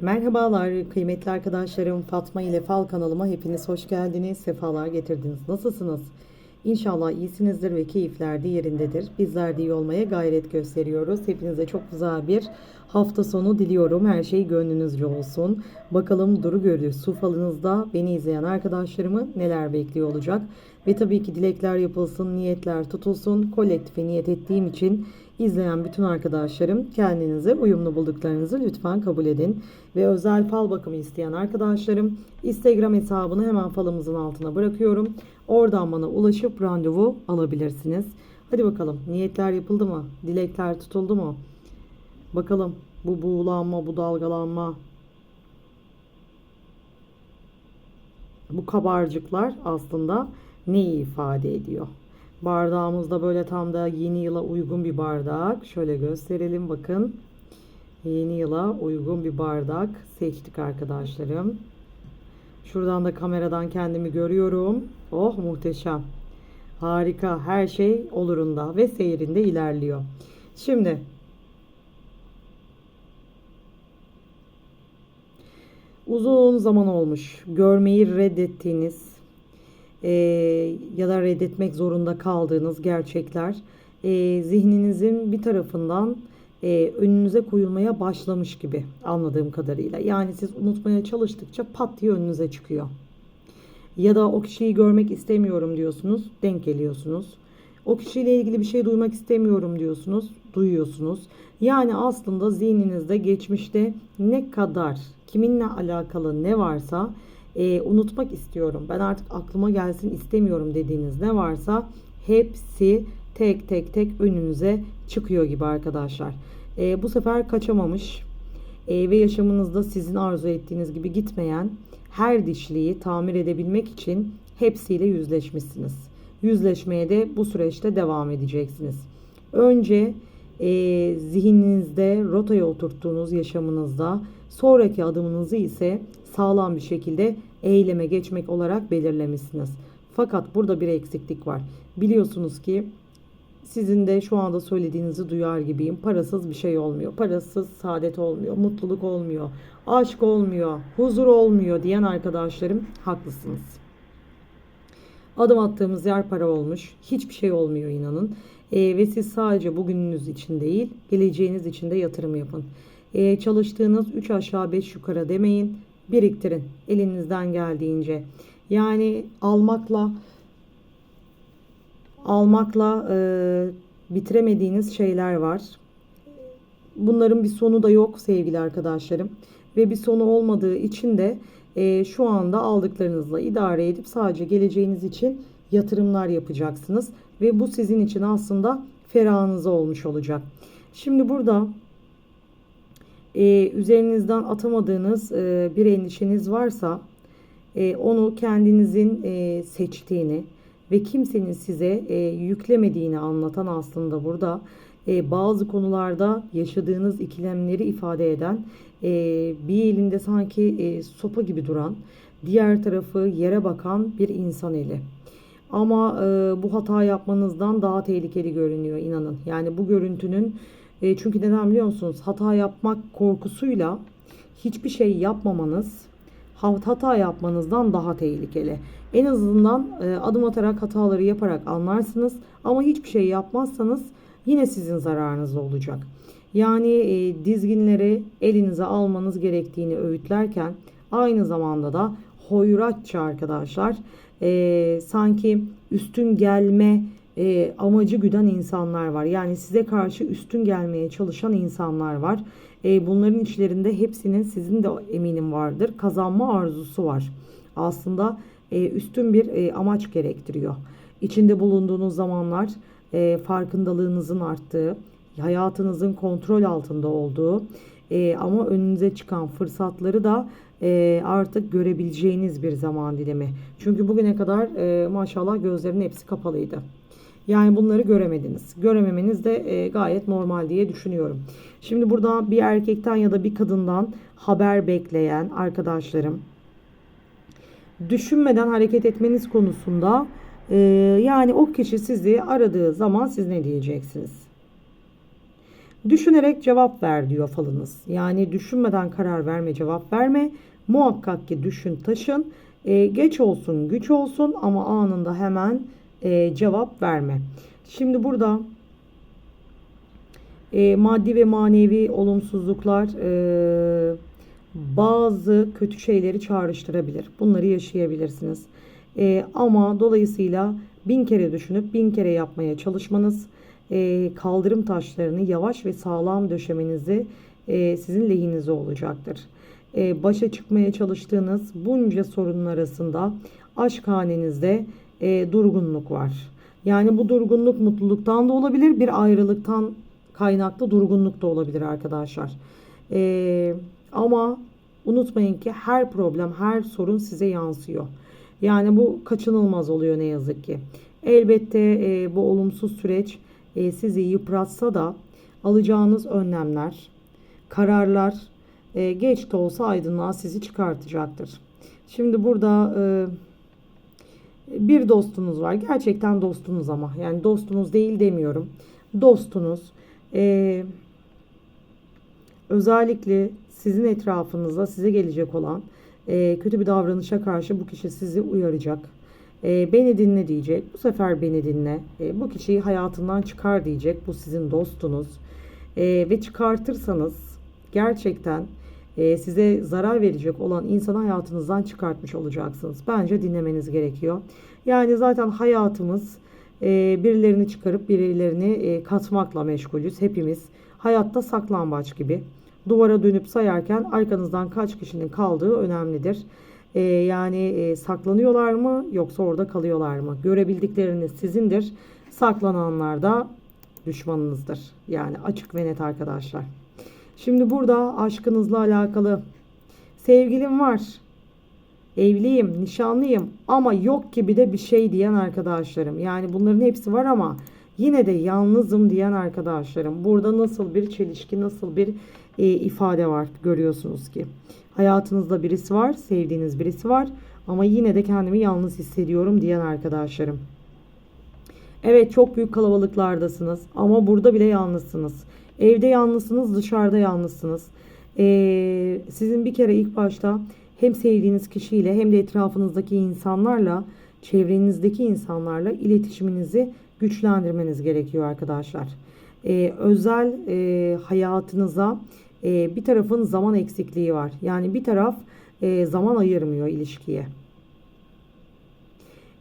Merhabalar kıymetli arkadaşlarım Fatma ile Fal kanalıma hepiniz hoş geldiniz, sefalar getirdiniz. Nasılsınız? İnşallah iyisinizdir ve keyifler de yerindedir. Bizler de iyi olmaya gayret gösteriyoruz. Hepinize çok güzel bir hafta sonu diliyorum. Her şey gönlünüzce olsun. Bakalım Duru Gölü su falınızda beni izleyen arkadaşlarımı neler bekliyor olacak. Ve tabii ki dilekler yapılsın, niyetler tutulsun. Kolektife niyet ettiğim için izleyen bütün arkadaşlarım kendinize uyumlu bulduklarınızı lütfen kabul edin. Ve özel fal bakımı isteyen arkadaşlarım Instagram hesabını hemen falımızın altına bırakıyorum. Oradan bana ulaşıp randevu alabilirsiniz. Hadi bakalım niyetler yapıldı mı? Dilekler tutuldu mu? Bakalım bu buğulanma, bu dalgalanma, bu kabarcıklar aslında neyi ifade ediyor? Bardağımızda böyle tam da yeni yıla uygun bir bardak. Şöyle gösterelim bakın. Yeni yıla uygun bir bardak seçtik arkadaşlarım. Şuradan da kameradan kendimi görüyorum. Oh muhteşem. Harika. Her şey olurunda ve seyrinde ilerliyor. Şimdi uzun zaman olmuş. Görmeyi reddettiğiniz e, ya da reddetmek zorunda kaldığınız gerçekler e, zihninizin bir tarafından e, önünüze koyulmaya başlamış gibi anladığım kadarıyla. Yani siz unutmaya çalıştıkça pat diye önünüze çıkıyor. Ya da o kişiyi görmek istemiyorum diyorsunuz, denk geliyorsunuz. O kişiyle ilgili bir şey duymak istemiyorum diyorsunuz, duyuyorsunuz. Yani aslında zihninizde geçmişte ne kadar kiminle alakalı ne varsa e, unutmak istiyorum. Ben artık aklıma gelsin istemiyorum dediğiniz ne varsa hepsi tek tek tek önünüze çıkıyor gibi arkadaşlar. E, bu sefer kaçamamış e, ve yaşamınızda sizin arzu ettiğiniz gibi gitmeyen her dişliği tamir edebilmek için hepsiyle yüzleşmişsiniz. Yüzleşmeye de bu süreçte devam edeceksiniz. Önce e, zihninizde rotaya oturttuğunuz yaşamınızda sonraki adımınızı ise sağlam bir şekilde eyleme geçmek olarak belirlemişsiniz. Fakat burada bir eksiklik var. Biliyorsunuz ki sizin de şu anda söylediğinizi duyar gibiyim. Parasız bir şey olmuyor. Parasız saadet olmuyor. Mutluluk olmuyor. Aşk olmuyor. Huzur olmuyor diyen arkadaşlarım haklısınız. Adım attığımız yer para olmuş. Hiçbir şey olmuyor inanın. E, ve siz sadece bugününüz için değil, geleceğiniz için de yatırım yapın. E, çalıştığınız 3 aşağı 5 yukarı demeyin. Biriktirin elinizden geldiğince. Yani almakla almakla e, bitiremediğiniz şeyler var. Bunların bir sonu da yok sevgili arkadaşlarım. Ve bir sonu olmadığı için de e, şu anda aldıklarınızla idare edip sadece geleceğiniz için yatırımlar yapacaksınız. Ve bu sizin için aslında ferahınıza olmuş olacak. Şimdi burada e, üzerinizden atamadığınız e, bir endişeniz varsa e, onu kendinizin e, seçtiğini ve kimsenin size e, yüklemediğini anlatan aslında burada e, bazı konularda yaşadığınız ikilemleri ifade eden e, bir elinde sanki e, sopa gibi duran diğer tarafı yere bakan bir insan eli. Ama e, bu hata yapmanızdan daha tehlikeli görünüyor inanın. Yani bu görüntünün e, çünkü neden biliyor musunuz? Hata yapmak korkusuyla hiçbir şey yapmamanız hata yapmanızdan daha tehlikeli. En azından e, adım atarak hataları yaparak anlarsınız ama hiçbir şey yapmazsanız yine sizin zararınız olacak. Yani e, dizginleri elinize almanız gerektiğini öğütlerken aynı zamanda da hoyratça arkadaşlar e, sanki üstün gelme e, amacı güden insanlar var. Yani size karşı üstün gelmeye çalışan insanlar var. E, bunların içlerinde hepsinin sizin de eminim vardır. Kazanma arzusu var. Aslında e, üstün bir e, amaç gerektiriyor. İçinde bulunduğunuz zamanlar e, farkındalığınızın arttığı, hayatınızın kontrol altında olduğu e, ama önünüze çıkan fırsatları da e, artık görebileceğiniz bir zaman dilimi. Çünkü bugüne kadar e, maşallah gözlerin hepsi kapalıydı. Yani bunları göremediniz. Görememeniz de e, gayet normal diye düşünüyorum. Şimdi burada bir erkekten ya da bir kadından haber bekleyen arkadaşlarım düşünmeden hareket etmeniz konusunda e, yani o kişi sizi aradığı zaman siz ne diyeceksiniz? Düşünerek cevap ver diyor falınız. Yani düşünmeden karar verme, cevap verme. Muhakkak ki düşün, taşın. E, geç olsun, güç olsun ama anında hemen e, cevap verme. Şimdi burada e, maddi ve manevi olumsuzluklar e, bazı kötü şeyleri çağrıştırabilir. Bunları yaşayabilirsiniz. E, ama dolayısıyla bin kere düşünüp bin kere yapmaya çalışmanız e, kaldırım taşlarını yavaş ve sağlam döşemenizi e, sizin lehinize olacaktır. E, başa çıkmaya çalıştığınız bunca sorunun arasında aşk hanenizde e, durgunluk var. Yani bu durgunluk mutluluktan da olabilir, bir ayrılıktan kaynaklı durgunluk da olabilir arkadaşlar. E, ama unutmayın ki her problem, her sorun size yansıyor. Yani bu kaçınılmaz oluyor ne yazık ki. Elbette e, bu olumsuz süreç e, sizi yıpratsa da alacağınız önlemler, kararlar e, geç de olsa aydınlığa sizi çıkartacaktır. Şimdi burada e, bir dostunuz var. Gerçekten dostunuz ama. Yani dostunuz değil demiyorum. Dostunuz. E, özellikle sizin etrafınızda size gelecek olan e, kötü bir davranışa karşı bu kişi sizi uyaracak. E, beni dinle diyecek. Bu sefer beni dinle. E, bu kişiyi hayatından çıkar diyecek. Bu sizin dostunuz. E, ve çıkartırsanız gerçekten e, size zarar verecek olan insanı hayatınızdan çıkartmış olacaksınız. Bence dinlemeniz gerekiyor. Yani zaten hayatımız e, birilerini çıkarıp birilerini e, katmakla meşgulüz. Hepimiz hayatta saklambaç gibi. Duvara dönüp sayarken arkanızdan kaç kişinin kaldığı önemlidir. Yani saklanıyorlar mı yoksa orada kalıyorlar mı? Görebildikleriniz sizindir. Saklananlar da düşmanınızdır. Yani açık ve net arkadaşlar. Şimdi burada aşkınızla alakalı sevgilim var. Evliyim, nişanlıyım ama yok gibi de bir şey diyen arkadaşlarım. Yani bunların hepsi var ama yine de yalnızım diyen arkadaşlarım. Burada nasıl bir çelişki, nasıl bir e, ifade var görüyorsunuz ki. Hayatınızda birisi var, sevdiğiniz birisi var ama yine de kendimi yalnız hissediyorum diyen arkadaşlarım. Evet çok büyük kalabalıklardasınız ama burada bile yalnızsınız. Evde yalnızsınız, dışarıda yalnızsınız. Ee, sizin bir kere ilk başta hem sevdiğiniz kişiyle hem de etrafınızdaki insanlarla, çevrenizdeki insanlarla iletişiminizi güçlendirmeniz gerekiyor arkadaşlar. Ee, özel e, hayatınıza e, bir tarafın zaman eksikliği var. Yani bir taraf e, zaman ayırmıyor ilişkiye.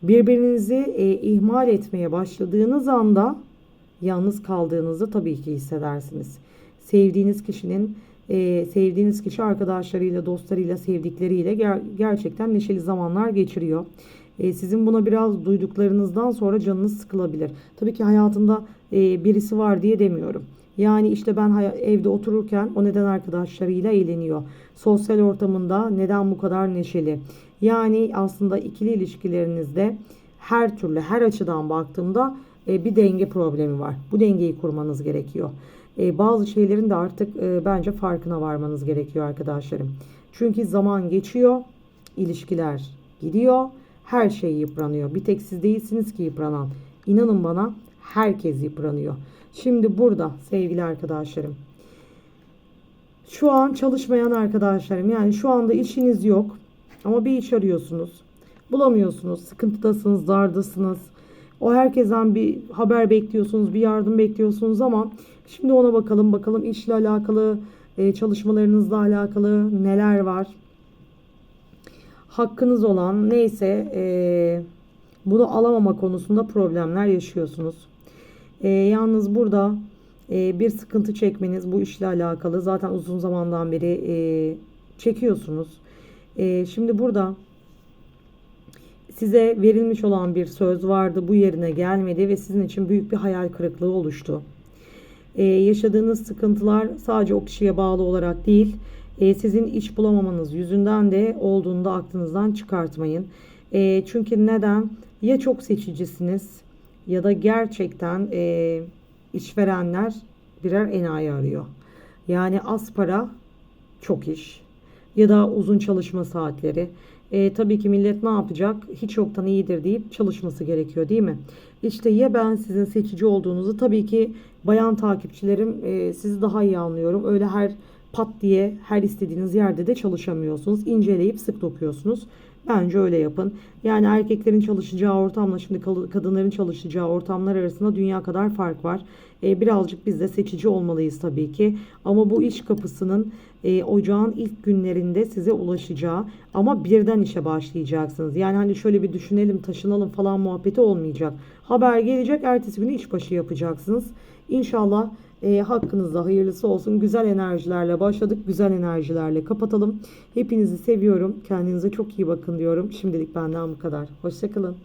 Birbirinizi e, ihmal etmeye başladığınız anda yalnız kaldığınızı tabii ki hissedersiniz. Sevdiğiniz kişinin e, sevdiğiniz kişi arkadaşlarıyla, dostlarıyla, sevdikleriyle ger- gerçekten neşeli zamanlar geçiriyor. E, sizin buna biraz duyduklarınızdan sonra canınız sıkılabilir. Tabii ki hayatında e, birisi var diye demiyorum. Yani işte ben evde otururken o neden arkadaşlarıyla eğleniyor. Sosyal ortamında neden bu kadar neşeli? Yani aslında ikili ilişkilerinizde her türlü her açıdan baktığımda e, bir denge problemi var. Bu dengeyi kurmanız gerekiyor. E, bazı şeylerin de artık e, bence farkına varmanız gerekiyor arkadaşlarım. Çünkü zaman geçiyor, ilişkiler gidiyor, her şey yıpranıyor. Bir tek siz değilsiniz ki yıpranan. İnanın bana herkes yıpranıyor. Şimdi burada sevgili arkadaşlarım. Şu an çalışmayan arkadaşlarım yani şu anda işiniz yok ama bir iş arıyorsunuz. Bulamıyorsunuz, sıkıntıdasınız, dardasınız. O herkesten bir haber bekliyorsunuz, bir yardım bekliyorsunuz ama şimdi ona bakalım bakalım işle alakalı, e, çalışmalarınızla alakalı neler var. Hakkınız olan neyse e, bunu alamama konusunda problemler yaşıyorsunuz. E, yalnız burada bir sıkıntı çekmeniz bu işle alakalı zaten uzun zamandan beri çekiyorsunuz. E, şimdi burada size verilmiş olan bir söz vardı bu yerine gelmedi ve sizin için büyük bir hayal kırıklığı oluştu. Ee, yaşadığınız sıkıntılar sadece o kişiye bağlı olarak değil e, sizin iş bulamamanız yüzünden de olduğunda aklınızdan çıkartmayın. E, çünkü neden? Ya çok seçicisiniz ya da gerçekten e, işverenler birer enayi arıyor. Yani az para çok iş ya da uzun çalışma saatleri E, tabii ki millet ne yapacak? Hiç yoktan iyidir deyip çalışması gerekiyor değil mi? İşte ya ben sizin seçici olduğunuzu tabii ki bayan takipçilerim e, sizi daha iyi anlıyorum. Öyle her pat diye her istediğiniz yerde de çalışamıyorsunuz. İnceleyip sık dokuyorsunuz. Bence öyle yapın. Yani erkeklerin çalışacağı ortamla şimdi kadınların çalışacağı ortamlar arasında dünya kadar fark var. E, birazcık biz de seçici olmalıyız tabii ki. Ama bu iş kapısının e, ocağın ilk günlerinde size ulaşacağı ama birden işe başlayacaksınız. Yani hani şöyle bir düşünelim taşınalım falan muhabbeti olmayacak. Haber gelecek ertesi günü işbaşı yapacaksınız. İnşallah e, hakkınızda hayırlısı olsun. Güzel enerjilerle başladık. Güzel enerjilerle kapatalım. Hepinizi seviyorum. Kendinize çok iyi bakın diyorum. Şimdilik benden bu kadar. Hoşçakalın.